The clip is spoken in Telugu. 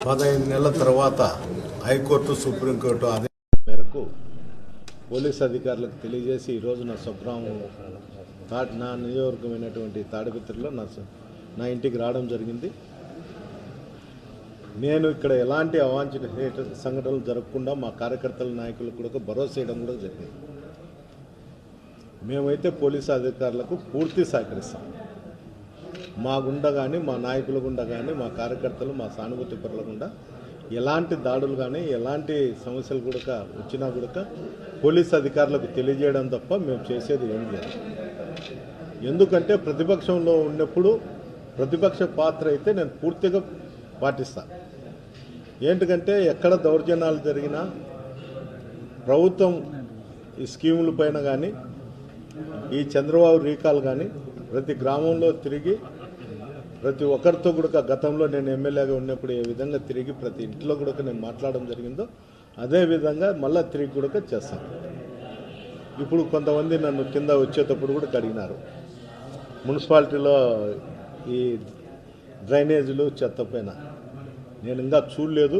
పదహైదు నెలల తర్వాత హైకోర్టు సుప్రీంకోర్టు ఆదేశం మేరకు పోలీస్ అధికారులకు తెలియజేసి ఈరోజు నా స్వగ్రామం తా నా నియోజకమైనటువంటి తాడిపత్రిలో నా నా ఇంటికి రావడం జరిగింది. నేను ఇక్కడ ఎలాంటి అవాంఛిత సంఘటనలు జరగకుండా మా కార్యకర్తల నాయకులకు కూడా భరోసా చేయడం కూడా జరిగింది. మేమైతే పోలీసు అధికారులకు పూర్తి సహకరిస్తాం. మా గుండా కానీ మా నాయకుల గుండా కానీ మా కార్యకర్తలు మా సానుభూతి పరుల గుండా ఎలాంటి దాడులు కానీ ఎలాంటి సమస్యలు కూడా వచ్చినా కూడా పోలీస్ అధికారులకు తెలియజేయడం తప్ప మేము చేసేది ఏం లేదు. ఎందుకంటే ప్రతిపక్షంలో ఉన్నప్పుడు ప్రతిపక్ష పాత్ర అయితే నేను పూర్తిగా పాటిస్తాను ఏంటంటే ఎక్కడ దౌర్జన్యాలు జరిగినా ప్రభుత్వం ఈ స్కీముల పైన కానీ ఈ చంద్రబాబు రీకాల్ కానీ ప్రతి గ్రామంలో తిరిగి ప్రతి ఒక్కరితో కూడా గతంలో నేను ఎమ్మెల్యేగా ఉన్నప్పుడు ఏ విధంగా తిరిగి ప్రతి ఇంట్లో కూడా నేను మాట్లాడడం జరిగిందో అదే విధంగా మళ్ళీ తిరిగి కూడా చేస్తాను. ఇప్పుడు కొంతమంది నన్ను కింద వచ్చేటప్పుడు కూడా అడిగినారు. మున్సిపాలిటీలో ఈ డ్రైనేజీలు చెత్త నేను ఇంకా చూడలేదు.